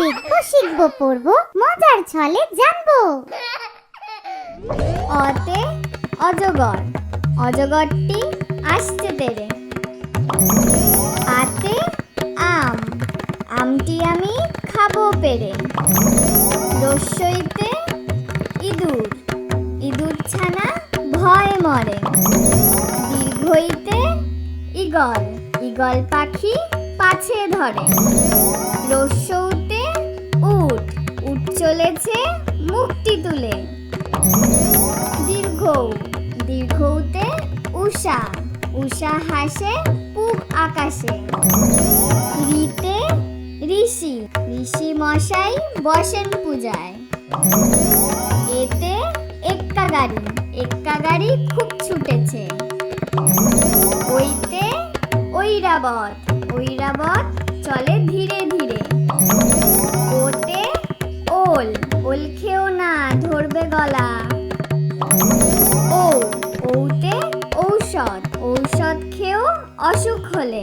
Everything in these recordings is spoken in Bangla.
দেখব, শিখব, পড়ব, মজার ছলে জানব। অতে অজগর, অজগরটি আসছে তেরে। আতে আম, আমটি আমি খাব পেরে। রস্যইতে ইঁদুর ইঁদুর ছানা ভয় মরে। দীর্ঘইতে ইগল ইগল পাখি পাছে ধরে। রস্যউতে উট। উট চলেছে, মুক্তি তুলে। দীর্ঘ দীর্ঘতে উষা উষা হাসে, পূব আকাশে। রিতে ঋষি। ঋষি মশাই বসেন পূজায়। এতে এক্কা গাড়ি। এক্কা গাড়ি খুব ছুটেছে। ওইতে ঐরাবত। ঐরাবত চলে ধীরে ধীরে। ওল খেও না ধরবে গলা। ও ওতে ঔষধ। ঔষধ খেও অসুখ হলে।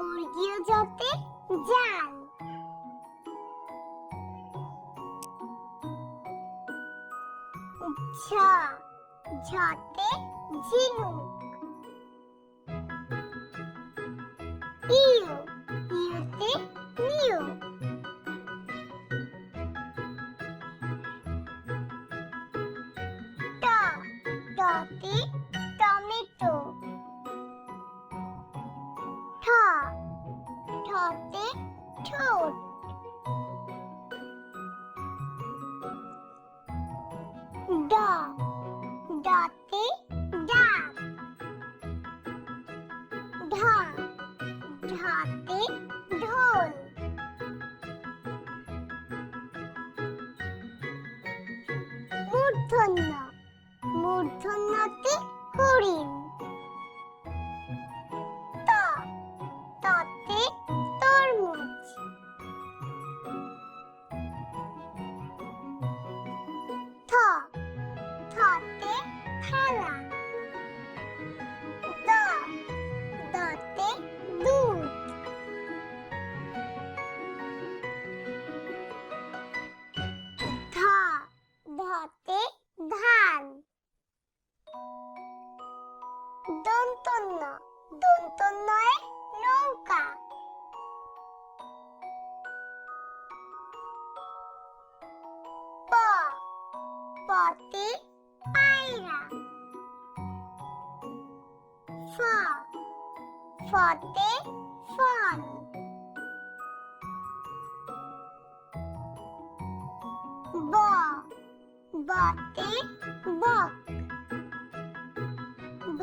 বর্গীয় জতে জাল ঝ ঝতে ঝিনুক। ইউ ইউতে ঢাতে ঢোল মূর্ধন্য। মূর্ধন্যতে হরিণ। ত। ততে তরমুজ। থ। থতে দন্তন্য দন্তন্যয়ে নৌকা। প পতে পায়রা। ফ ফতে ফল। ব বতে বক। ভ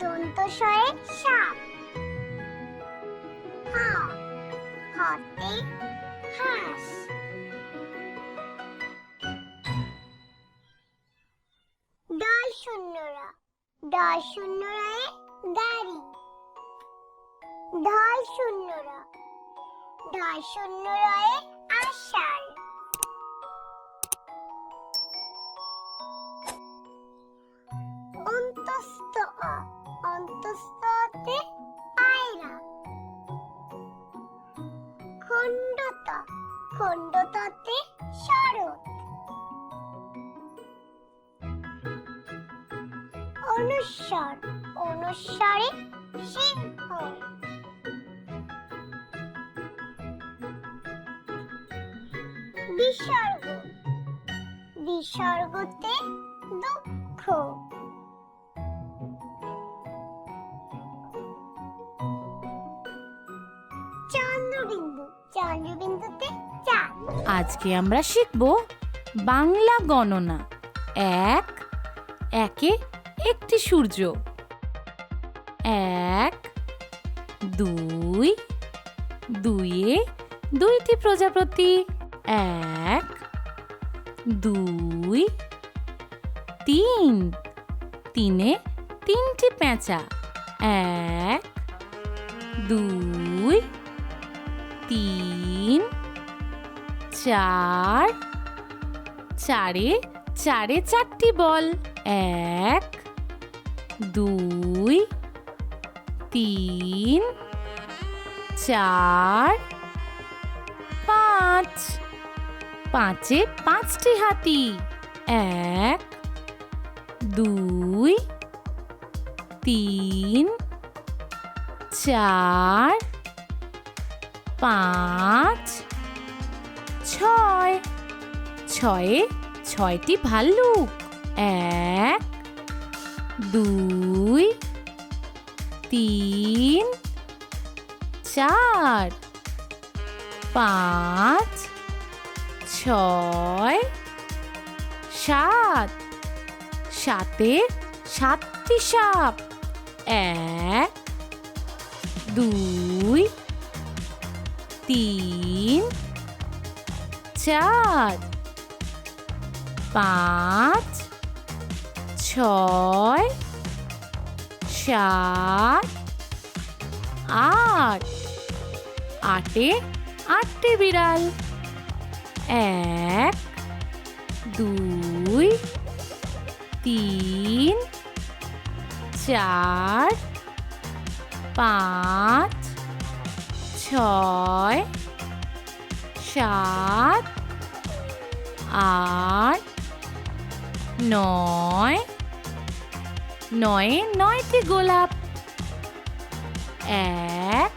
দন্তস্বরে সাপ। হা, হতে হাঁস। দশ শূন্যরা দশ শূন্যরায় গাড়ি। ধয় শূন্যরা ধয় শূন্যরায় আষাঢ়। খণ্ডততে শরৎ। অনুস্বর। অনুস্বরে সিংহ। বিসর্গ। বিসর্গতে দুঃখ। আজকে আমরা শিখব বাংলা গণনা। এক, একে একটি সূর্য। এক, দুই, দুইয়ে দুইটি প্রজাপতি। এক, দুই, তিন, তিনে তিনটি পেঁচা। এক, দুই, তিন চার, চারে চারে চারটি বল। এক, দুই, তিন, চার, পাঁচ। পাঁচে পাঁচটি হাতি। এক, দুই, তিন, চার, পাঁচ। ছয়। ছয়ে ছয়টি ভাল্লুক। এক, দুই, তিন, চার, পাঁচ, ছয়, সাত। সাতে সাতটি সাপ। এক, দুই, তিন চার পাঁচ ছয় সাত আট। আটে আটটি বিড়াল। এক দুই তিন চার পাঁচ ছয় সাত আট নয় নয়ে নয়টি গোলাপ। এক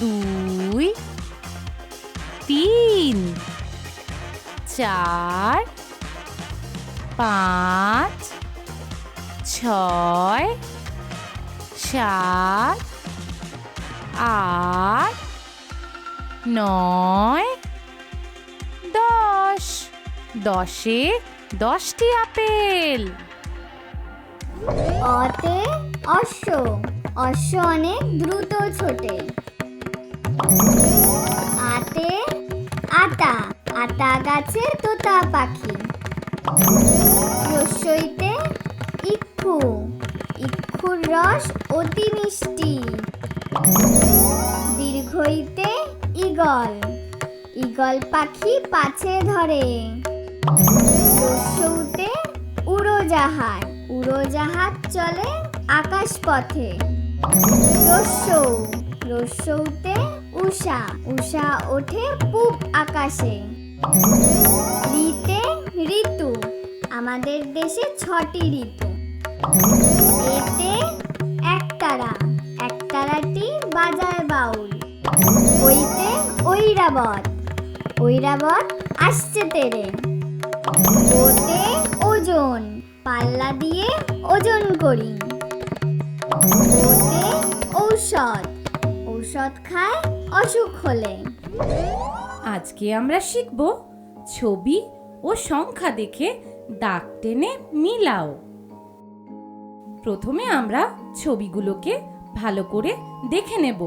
দুই তিন চার পাঁচ ছয় সাত আট নয়, দশ, দশে দশটি আপেল। অতে অশ্ব অশ্ব অনেক দ্রুত ছোটে। আতে আতা আতা গাছে তোতা পাখি। রস্যইতে ইক্ষু, ইক্ষুর রস অতি মিষ্টি। দীর্ঘইতে ইগল। ইগল পাখি পাছে ধরে। রস্যউতে উড়োজাহাজ। উড়োজাহাজ চলে আকাশ পথে রস্যৌ রস্যৌতে উষা উষা ওঠে পূব আকাশে। ঋতে ঋতু। আমাদের দেশে ছটি ঋতু। ঐরাবত আসছে তেরে ওতে ওজন, পাল্লা দিয়ে ওজন করি। ওতে ঔষধ ঔষধ খায় অসুখ হলে। আজকে আমরা শিখব ছবি ও সংখ্যা দেখে দাগ টেনে মিলাও। প্রথমে আমরা ছবিগুলোকে ভালো করে দেখে নেব।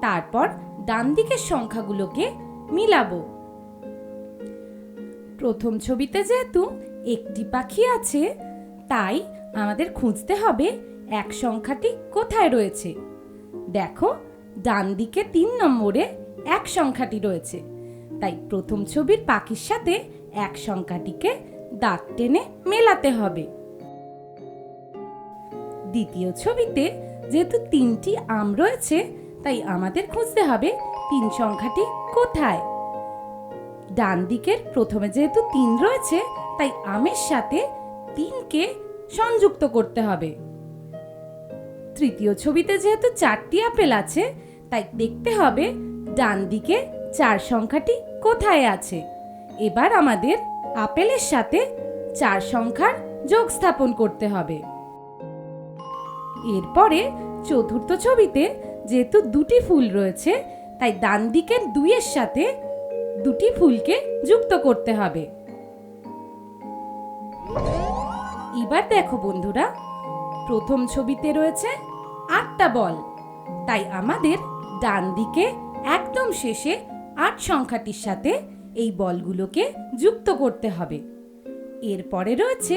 তারপর ডান দিকের সংখ্যাগুলোকে মিলাবো। প্রথম ছবিতে যেহেতু একটি পাখি আছে, তাই আমাদের খুঁজতে হবে এক সংখ্যাটি কোথায় রয়েছে। দেখো ডান দিকে তিন নম্বরে এক সংখ্যাটি রয়েছে। তাই প্রথম ছবির পাখির সাথে এক সংখ্যাটিকে দাগ টেনে মেলাতে হবে। দ্বিতীয় ছবিতে যেহেতু তিনটি আম রয়েছে তাই আমাদের খুঁজতে হবে তিন সংখ্যাটি কোথায়? ডান দিকের প্রথমে যেহেতু তিন রয়েছে, তাই আমের সাথে তিনকে সংযুক্ত করতে হবে। তৃতীয় ছবিতে যেহেতু চারটি আপেল আছে, তাই দেখতে হবে ডান দিকে চার সংখ্যাটি কোথায় আছে। এবার আমাদের আপেলের সাথে চার সংখ্যার যোগ স্থাপন করতে হবে। এরপরে চতুর্থ ছবিতে যেহেতু দুটি ফুল রয়েছে, তাই ডান দিকের দুইয়ের সাথে দুটি ফুলকে যুক্ত করতে হবে। এবার দেখো বন্ধুরা, প্রথম ছবিতে রয়েছে আটটা বল। তাই আমাদের ডান দিকে একদম শেষে আট সংখ্যাটির সাথে এই বলগুলোকে যুক্ত করতে হবে। এরপরে রয়েছে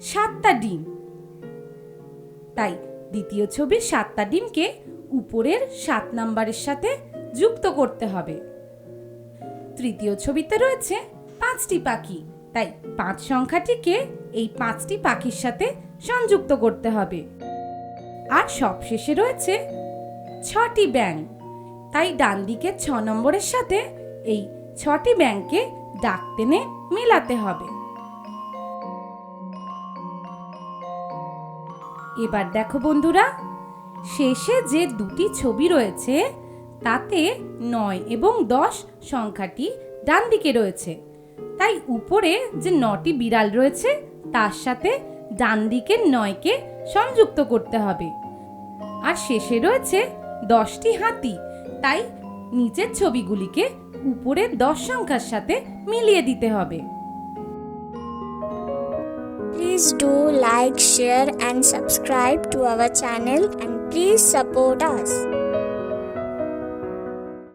সাতটা ডিম। তাই দ্বিতীয় ছবির সাতটা ডিমকে উপরের সাত নাম্বারের সাথে যুক্ত করতে হবে। তৃতীয় ছবিতে রয়েছে পাঁচটি পাখি, তাই পাঁচ সংখ্যাটিকে এই পাঁচটি পাখির সাথে সংযুক্ত করতে হবে। আর সবশেষে রয়েছে ছটি ব্যাং তাই ডান দিকে ছ নম্বরের সাথে এই ছটি ব্যাংকে ডাক টেনে মেলাতে হবে। এবার দেখো বন্ধুরা শেষে যে দুটি ছবি রয়েছে, তাতে নয় এবং দশ সংখ্যাটি ডান দিকে রয়েছে। তাই উপরে যে নটি বিড়াল রয়েছে, তার সাথে ডান দিকের নয়কে সংযুক্ত করতে হবে। আর শেষে রয়েছে দশটি হাতি, তাই নিচের ছবিগুলিকে উপরের দশ সংখ্যার সাথে মিলিয়ে দিতে হবে। Please do like, share, and subscribe to our channel and please support us.